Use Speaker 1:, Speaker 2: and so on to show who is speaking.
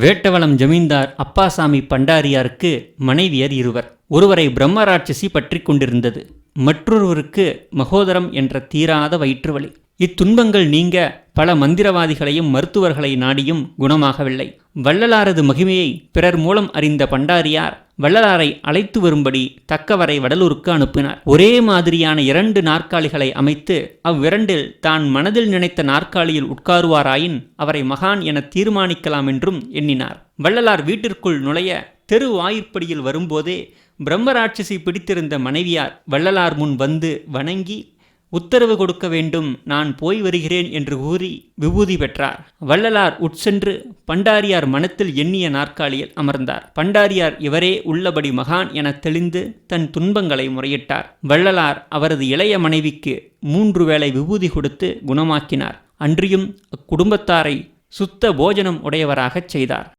Speaker 1: வேட்டவளம் ஜமீன்தார் அப்பாசாமி பண்டாரியாருக்கு மனைவியர் இருவர். ஒருவரை பிரம்மராட்சசி பற்றி கொண்டிருந்தது. மற்றொருவருக்கு மகோதரம் என்ற தீராத வயிற்றுவலி இத்துன்பங்கள் நீங்க பல மந்திரவாதிகளையும் மருத்துவர்களை நாடியும் குணமாகவில்லை. வள்ளலாரது மகிமையை பிறர் மூலம் அறிந்த பண்டாரியார் வள்ளலாரை அழைத்து வரும்படி தக்கவரை வடலூருக்கு அனுப்பினார். ஒரே மாதிரியான இரண்டு நாற்காலிகளை அமைத்து அவ்விரண்டில் தான் மனதில் நினைத்த நாற்காலியில் உட்காருவாராயின் அவரை மகான் என தீர்மானிக்கலாம் என்றும் எண்ணினார். வள்ளலார் வீட்டிற்குள் நுழைய தெரு வாயிற்படியில் வரும்போதே பிரம்மராட்சசி பிடித்திருந்த மனைவியார் வள்ளலார் முன் வந்து வணங்கி உத்தரவு கொடுக்க வேண்டும் நான் போய் வருகிறேன் என்று கூறி விபூதி பெற்றார். வள்ளலார் உட்சென்று பண்டாரியார் மனத்தில் எண்ணிய நாற்காலியில் அமர்ந்தார். பண்டாரியார் இவரே உள்ளபடி மகான் என தெளிந்து தன் துன்பங்களை முறையிட்டார். வள்ளலார் அவரது இளைய மனைவிக்கு மூன்று வேளை விபூதி கொடுத்து குணமாக்கினார். அன்றியும் அக்குடும்பத்தாரை சுத்த போஜனம் உடையவராகச் செய்தார்.